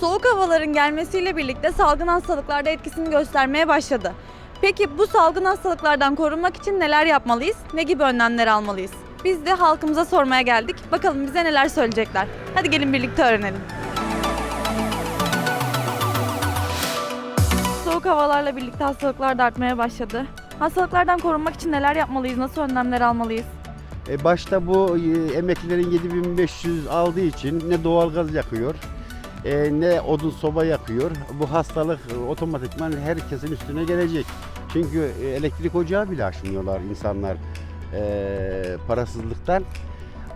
Soğuk havaların gelmesiyle birlikte salgın hastalıklarda etkisini göstermeye başladı. Peki bu salgın hastalıklardan korunmak için neler yapmalıyız? Ne gibi önlemler almalıyız? Biz de halkımıza sormaya geldik. Bakalım bize neler söyleyecekler. Hadi gelin birlikte öğrenelim. Soğuk havalarla birlikte hastalıklar da artmaya başladı. Hastalıklardan korunmak için neler yapmalıyız? Nasıl önlemler almalıyız? E başta bu e, emeklilerin 7500 aldığı için ne doğalgaz yakıyor e, ne odun soba yakıyor. Bu hastalık otomatikman herkesin üstüne gelecek. Çünkü elektrik ocağı bile açmıyorlar insanlar e, parasızlıktan.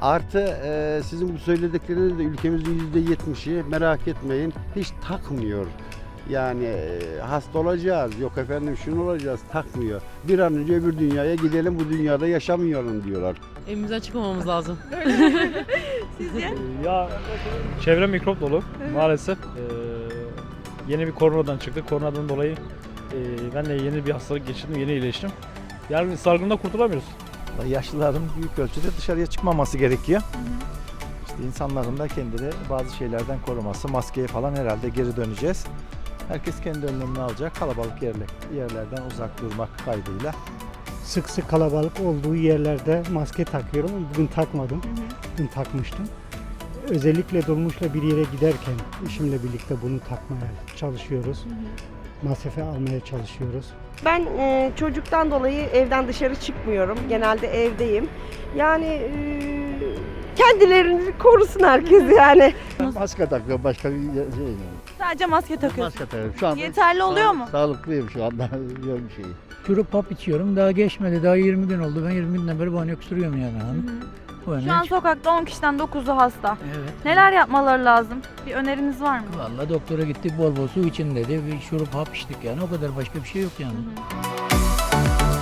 Artı e, sizin bu söyledikleriniz de ülkemizin %70'i merak etmeyin hiç takmıyor. Yani e, hasta olacağız, yok efendim şunu olacağız takmıyor. Bir an önce öbür dünyaya gidelim bu dünyada yaşamayalım diyorlar. Evimizden çıkmamamız lazım. Sizce? Ya çevre mikrop dolu maalesef. Ee, yeni bir koronadan çıktık. Koronadan dolayı e, ben de yeni bir hastalık geçirdim, yeni iyileştim. Yani salgından kurtulamıyoruz. Yaşlıların büyük ölçüde dışarıya çıkmaması gerekiyor. İşte insanların da kendini bazı şeylerden koruması, maskeye falan herhalde geri döneceğiz. Herkes kendi önlemini alacak, kalabalık yerler, yerlerden uzak durmak kaydıyla. sık sık kalabalık olduğu yerlerde maske takıyorum. Bugün takmadım. Dün takmıştım. Özellikle dolmuşla bir yere giderken eşimle birlikte bunu takmaya çalışıyoruz. Masafe almaya çalışıyoruz. Ben e, çocuktan dolayı evden dışarı çıkmıyorum. Genelde evdeyim. Yani e, kendilerini korusun herkes yani. Maske takıyorum başka bir şey yok. Sadece maske takıyorsun. Maske takıyorum. Şu anda Yeterli oluyor mu? sağlıklıyım şu anda. Yok bir şey. Şurup hap içiyorum. Daha geçmedi. Daha 20 gün oldu. Ben 20 günden beri banyo öksürüyorum yani. hanım. Bu Şu an hiç- sokakta 10 kişiden 9'u hasta. Evet. Neler yapmaları lazım? Bir öneriniz var mı? Vallahi doktora gittik bol bol su için dedi. Bir şurup hap içtik yani. O kadar başka bir şey yok yani. Hı hı.